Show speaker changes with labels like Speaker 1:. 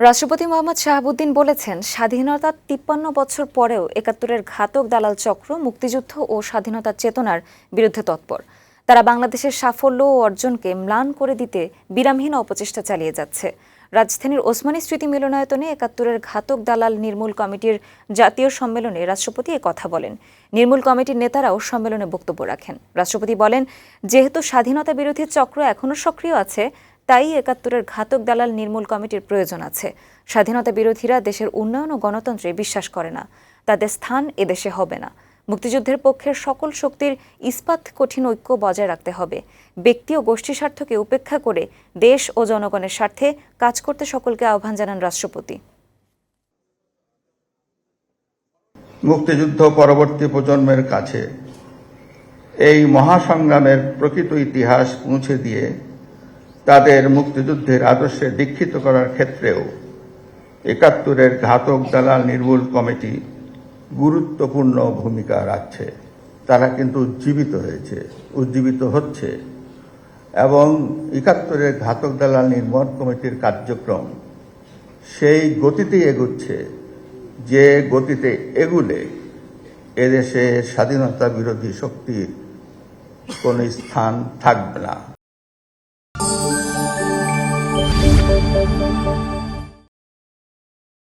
Speaker 1: রাষ্ট্রপতি মোহাম্মদ শাহাবুদ্দিন বলেছেন, স্বাধীনতার তিপ্পান্ন বছর পরেও একাত্তরের ঘাতক দালাল চক্র মুক্তিযুদ্ধ ও স্বাধীনতার চেতনার বিরুদ্ধে তৎপর। তারা বাংলাদেশের সাফল্য ও অর্জনকে ম্লান করে দিতে বিরামহীন অপচেষ্টা চালিয়ে যাচ্ছে। রাজধানীর ওসমানী স্মৃতি মিলনায়তনে একাত্তরের ঘাতক দালাল নির্মূল কমিটির জাতীয় সম্মেলনে রাষ্ট্রপতি কথা বলেন। নির্মূল কমিটির নেতারাও সম্মেলনে বক্তব্য রাখেন। রাষ্ট্রপতি বলেন, যেহেতু স্বাধীনতা বিরোধী চক্র এখনও সক্রিয় আছে তাই একাত্তরের ঘাতক দালাল নির্মূল কমিটির প্রয়োজন আছে। স্বাধীনতা বিরোধীরা দেশের উন্নয়ন ও গণতন্ত্রে বিশ্বাস করে না। তাদের স্থান এদেশে হবে না। মুক্তিযুদ্ধের পক্ষের সকল শক্তির ইস্পাত কঠিন ঐক্য বজায় রাখতে হবে। ব্যক্তি ও গোষ্ঠী স্বার্থকে উপেক্ষা করে দেশ ও জনগণের স্বার্থে কাজ করতে সকলকে আহ্বান জানান রাষ্ট্রপতি।
Speaker 2: মুক্তিযুদ্ধ পরবর্তী প্রজন্মের কাছে এই মহাসংগ্রামের প্রকৃত ইতিহাস পৌঁছে দিয়ে তাদের মুক্তিযুদ্ধের আদর্শে দীক্ষিত করার ক্ষেত্রেও একাত্তরের ঘাতক দালাল নির্মূল কমিটি গুরুত্বপূর্ণ ভূমিকা রাখছে। তারা কিন্তু উজ্জীবিত হয়েছে, উজ্জীবিত হচ্ছে এবং একাত্তরের ঘাতক দালাল নির্মূল কমিটির কার্যক্রম সেই গতিতেই এগুচ্ছে যে গতিতে এগুলে এদেশে স্বাধীনতা বিরোধী শক্তির কোনো স্থান থাকবে না। thank you